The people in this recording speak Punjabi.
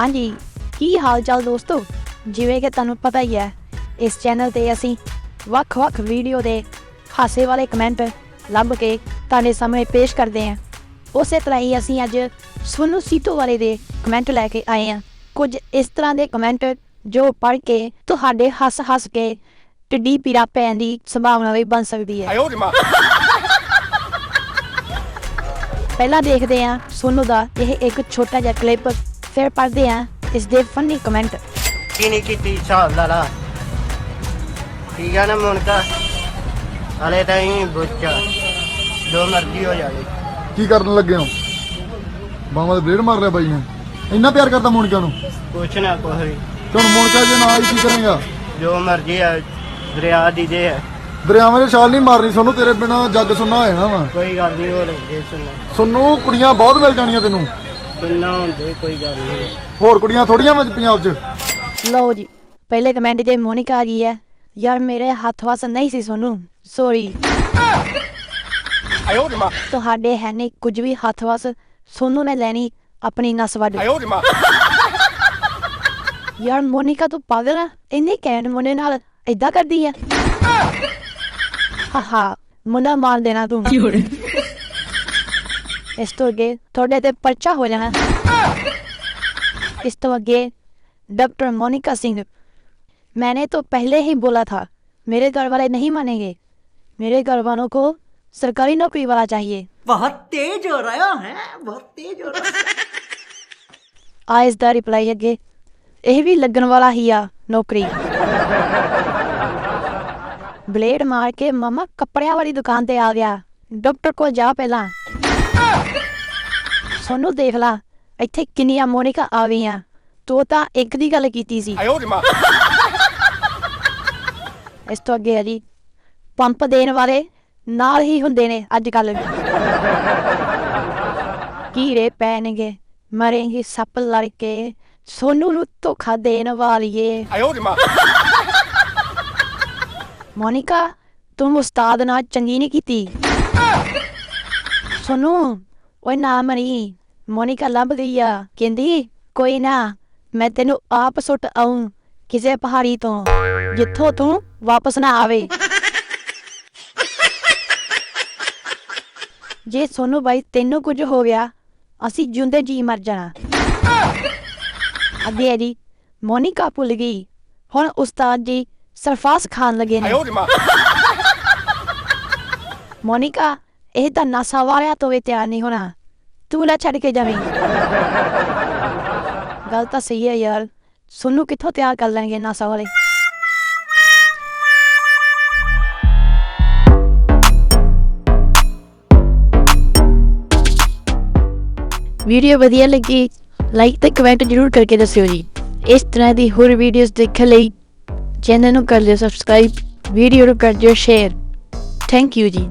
ਹਾਂਜੀ ਕੀ ਹਾਲ ਚਾਲ ਦੋਸਤੋ? ਜਿਵੇਂ ਕਿ ਤੁਹਾਨੂੰ ਪਤਾ ਹੀ ਹੈ ਇਸ ਚੈਨਲ ਤੇ ਅਸੀਂ ਵੱਖ-ਵੱਖ ਵੀਡੀਓ ਦੇ ਹਾਸੇ ਵਾਲੇ ਕਮੈਂਟ ਲੱਭ ਕੇ ਤੁਹਾਡੇ ਸਾਹਮਣੇ ਪੇਸ਼ ਕਰਦੇ ਹਾਂ। ਉਸੇ ਤਰ੍ਹਾਂ ਹੀ ਅਸੀਂ ਅੱਜ ਸੋਨੂ ਸੀਤੋ ਵਾਲੇ ਦੇ ਕਮੈਂਟ ਲੈ ਕੇ ਆਏ ਹਾਂ। ਕੁਝ ਇਸ ਤਰ੍ਹਾਂ ਦੇ ਕਮੈਂਟ ਜੋ ਪੜ੍ਹ ਕੇ ਤੁਹਾਡੇ ਹੱਸ-ਹੱਸ ਕੇ ਟਿੱਡੀ ਪੀੜਾ ਪੈਣ ਦੀ ਸੰਭਾਵਨਾ ਵੀ ਬਣ ਸਕਦੀ ਹੈ। ਪਹਿਲਾਂ ਦੇਖਦੇ ਹਾਂ ਸੋਨੂ ਦਾ ਇਹ ਇੱਕ ਛੋਟਾ ਜਿਹਾ ਕਲਿੱਪ ਫਿਰ ਪੜ੍ਹਦੇ ਹਾਂ ਇਸ ਦੇ ਫਨੀ ਕਮੈਂਟ ਕੀ ਨਹੀਂ ਕੀਤੀ ਹਿਸਾਬ ਲਾ ਲਾ ਠੀਕ ਆ ਨਾ ਮੁਨਕਾ ਹਲੇ ਤਾਂ ਹੀ ਬੁੱਚਾ ਜੋ ਮਰਜ਼ੀ ਹੋ ਜਾਵੇ ਕੀ ਕਰਨ ਲੱਗੇ ਹੋ ਬਾਹਾਂ ਦੇ ਬਲੇਡ ਮਾਰ ਲਿਆ ਬਾਈ ਨੇ ਇੰਨਾ ਪਿਆਰ ਕਰਦਾ ਮੋਨਿਕਾ ਨੂੰ ਕੁਛ ਨਾ ਕੁਛ ਵੀ ਤੇ ਹੁਣ ਮੋਨਿਕਾ ਜੇ ਨਾ ਆਈ ਕੀ ਕਰੇਗਾ ਜੋ ਮਰਜ਼ੀ ਆ ਦਰਿਆ ਦੀ ਦੇ ਹੈ ਦਰਿਆਵਾਂ ਦੇ ਛਾਲ ਨਹੀਂ ਮਾਰਨੀ ਸੋਨੂੰ ਤੇਰੇ ਬਿਨਾ ਜੱਗ ਸੁਣਨਾ ਹੋ ਜਾਣਾ ਵਾ ਕੋਈ ਗੱਲ ਨਹੀਂ ਹੋ ਲੱਗੇ ਸੁਣਨਾ ਸੋਨੂੰ ਕੁੜੀਆਂ ਬਹੁਤ ਮਿਲ ਜਾਣੀਆਂ ਤੈਨੂੰ ਕਿੰਨਾ ਹੋਰ ਕੁੜੀਆਂ ਥੋੜੀਆਂ ਵਿੱਚ ਪੰਜਾਬ 'ਚ? ਲਓ ਜੀ ਪਹਿਲੇ ਕਮੈਂਟ ਜੇ ਮੋਨਿਕਾ ਜੀ ਹੈ। ਯਾਰ ਮੇਰੇ ਹੱਥ ਵਾਸ ਨਹੀਂ ਸੀ ਸੋਨੂੰ। ਸੌਰੀ ਆਇਓ ਜਮਾ। ਤੁਹਾਡੇ ਹੈ ਨਹੀਂ ਕੁਝ ਵੀ ਹੱਥ ਵਾਸ। ਸੋਨੂੰ ਨੇ ਲੈਣੀ ਆਪਣੀ ਨਸ ਵੱਢ। ਆਇਓ ਜਮਾ। ਯਾਰ ਮੋਨਿਕਾ ਤੂੰ ਪਾਗਲ ਆ। ਇੰਨੇ ਕੈਨ ਮੋਨੇ ਨਾਲ ਇਦਾਂ ਕਰਦੀ ਆ ਹਾਹਾ ਮੁੰਡਾ ਮਾਰ ਦੇਣਾ ਤੂੰ। ਇਸ ਤੋਂ ਅੱਗੇ ਤੁਹਾਡੇ ਤੇ ਪਰਚਾ ਹੋ ਜਾਣਾ इस तो आगे डॉक्टर मोनिका सिंह मैंने तो पहले ही बोला था मेरे घर वाले नहीं मानेंगे मेरे घर वालों को सरकारी नौकरी वाला चाहिए बहुत तेज हो रहा है बहुत तेज हो रहा है ਆ ਇਸ ਦਾ ਰਿਪਲਾਈ ਅੱਗੇ ਇਹ ਵੀ ਲੱਗਣ ਵਾਲਾ ਹੀ ਆ ਨੌਕਰੀ ਬਲੇਡ ਮਾਰ ਕੇ ਮਮਾ ਕੱਪੜਿਆਂ ਵਾਲੀ ਦੁਕਾਨ ਤੇ ਆ ਗਿਆ ਡਾਕਟਰ ਕੋਲ ਜਾ ਪਹਿਲਾਂ ਸੋਨੂੰ ਦੇਖ ਲਾ ਇੱਥੇ ਕਿੰਨੀਆਂ ਮੋਨਿਕਾ ਆ ਗਈਆਂ ਤੂੰ ਤਾਂ ਇੱਕ ਦੀ ਗੱਲ ਕੀਤੀ ਸੀ 哎呦我的妈！ ਇਸ ਤੋਂ ਅੱਗੇ ਆ ਜੀ ਪੰਪ ਦੇਣ ਵਾਲੇ ਨਾਲ ਹੀ ਹੁੰਦੇ ਨੇ ਅੱਜ ਕੱਲ ਕੀੜੇ ਪੈਣਗੇ ਮਰੇਂਗੇ ਸੱਪ ਲੜ ਕੇ ਸੋਨੂੰ ਨੂੰ ਧੋਖਾ ਦੇਣ ਵਾਲੀਏ 哎呦我的妈！ ਮੋਨਿਕਾ ਤੂੰ ਉਸਤਾਦ ਨਾਲ ਚੰਗੀ ਨਹੀਂ ਕੀਤੀ ਸੋਨੂੰ? ਓਏ ਨਾ ਮਰੀ ਮੋਨਿਕਾ ਲੱਭ ਗਈ ਆ। ਕਹਿੰਦੀ ਕੋਈ ਨਾ ਮੈਂ ਤੈਨੂੰ ਆਪ ਸੁੱਟ ਆਉਂ ਕਿਸੇ ਪਹਾੜੀ ਤੋਂ ਜਿੱਥੋਂ ਤੂੰ ਵਾਪਸ ਨਾ ਆਵੇ। ਜੇ ਸੋਨੂੰ ਬਾਈ ਤੈਨੂੰ ਕੁਝ ਹੋ ਗਿਆ ਅਸੀਂ ਜਿਉਂਦੇ ਜੀ ਮਰ ਜਾਣਾ। ਅੱਗੇ ਜੀ ਮੋਨਿਕਾ ਭੁੱਲ ਗਈ। ਹੁਣ ਉਸਤਾਦ ਜੀ ਸਰਫਾਸ ਖਾਣ ਲੱਗੇ ਨੇ। ਮੋਨਿਕਾ ਇਹ ਤਾਂ ਨਸ਼ਾ ਵਾਲਿਆ ਤੋਂ ਵੀ ਤਿਆਰ ਨਹੀਂ ਹੋਣਾ। ਤੂੰ ਨਾ ਛੱਡ ਕੇ ਜਾਵੀਂ। ਗੱਲ ਤਾਂ ਸਹੀ ਹੈ ਯਾਰ। ਸੋਨੂੰ ਕਿੱਥੋਂ ਤਿਆਰ ਕਰ ਲੈਣਗੇ ਨਸ਼ਾ ਵਾਲੇ? ਵੀਡੀਓ ਵਧੀਆ ਲੱਗੀ ਲਾਈਕ ਤੇ ਕਮੈਂਟ ਜ਼ਰੂਰ ਕਰਕੇ ਦੱਸਿਓ ਜੀ। ਇਸ ਤਰ੍ਹਾਂ ਦੀ ਹੋਰ ਵੀਡੀਓਜ਼ ਦੇਖਣ ਲਈ ਚੈਨਲ ਨੂੰ ਕਰ ਲਿਓ ਸਬਸਕ੍ਰਾਈਬ ਵੀਡੀਓ ਨੂੰ ਕਰ ਦਿਓ ਸ਼ੇਅਰ ਥੈਂਕ ਯੂ ਜੀ।